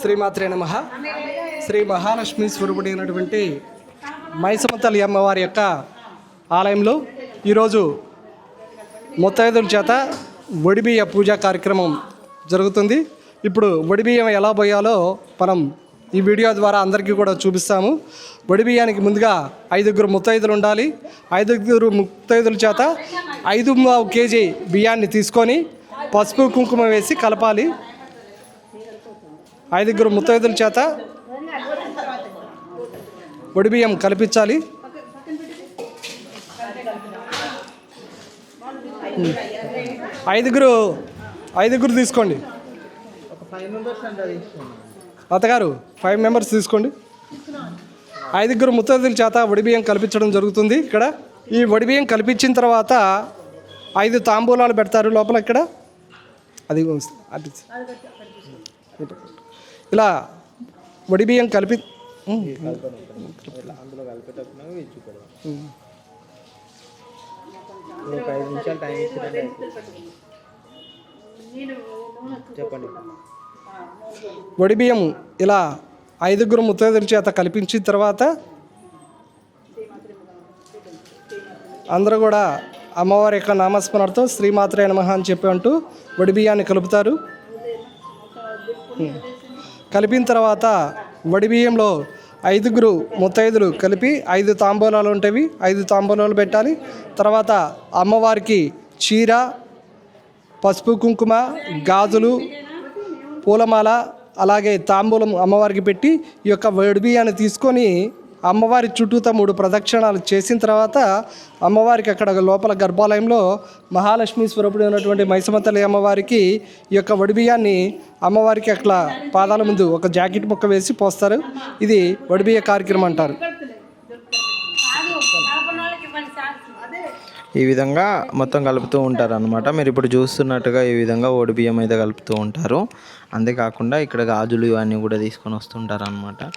శ్రీమాత్రే నమ. శ్రీ మహాలక్ష్మి స్వరూపుడైనటువంటి మైసమతల్లి అమ్మవారి యొక్క ఆలయంలో ఈరోజు ముత్తైదుల చేత ఒడిబియ్య పూజా కార్యక్రమం జరుగుతుంది. ఇప్పుడు ఒడిబియ్యం ఎలా పోయాలో మనం ఈ వీడియో ద్వారా అందరికీ కూడా చూపిస్తాము. ఒడిబియ్యానికి ముందుగా ఐదుగురు ముత్తైదులు ఉండాలి. ఐదుగురు ముత్తైదుల చేత ఐదు కేజీ బియ్యాన్ని తీసుకొని పసుపు కుంకుమ వేసి కలపాలి. ఐదుగురు ముత్తైదుల చేత ఒడిబియ్యం కల్పించాలి. ఐదుగురు ఐదుగురు తీసుకోండి. అత్తగారు ఫైవ్ మెంబర్స్ తీసుకోండి. ఐదుగురు ముత్తైదుల చేత ఒడిబియ్యం కల్పించడం జరుగుతుంది ఇక్కడ. ఈ ఒడిబియ్యం కల్పించిన తర్వాత ఐదు తాంబూలాలు పెడతారు లోపల ఇక్కడ. అది అది ఇలా వడి బియ్యం కలిపి చెప్పండి వడి బియ్యం ఇలా ఐదుగురు ముత్తైదుల చేత కల్పించిన తర్వాత అందరూ కూడా అమ్మవారి యొక్క నామస్మరణతో శ్రీమాత్రే నమః అని చెప్పి అంటూ వడి బియ్యాన్ని కలుపుతారు. కలిపిన తర్వాత వడి బియ్యంలో ఐదుగురు ముత్తైదులు కలిపి ఐదు తాంబూలాలు ఉంటాయి ఐదు తాంబూలాలు పెట్టాలి. తర్వాత అమ్మవారికి చీర పసుపు కుంకుమ గాజులు పూలమాల అలాగే తాంబూలం అమ్మవారికి పెట్టి ఈ యొక్క వడిబియ్యాన్ని తీసుకొని అమ్మవారి చుట్టూత మూడు ప్రదక్షిణాలు చేసిన తర్వాత అమ్మవారికి అక్కడ లోపల గర్భాలయంలో మహాలక్ష్మి స్వరూపుడు ఉన్నటువంటి మైసమతల్లి అమ్మవారికి ఈ యొక్క వడిబియ్యాన్ని అమ్మవారికి అట్లా పాదాల ముందు ఒక జాకెట్ ముక్క వేసి పోస్తారు. ఇది వడిబియ్య కార్యక్రమం అంటారు. ఈ విధంగా మొత్తం కలుపుతూ ఉంటారు అనమాట మీరు ఇప్పుడు చూస్తున్నట్టుగా ఈ విధంగా ఓడి బియ్యం అయితే కలుపుతూ ఉంటారు. అంతేకాకుండా ఇక్కడ గాజులు ఇవన్నీ కూడా తీసుకొని వస్తుంటారు అనమాట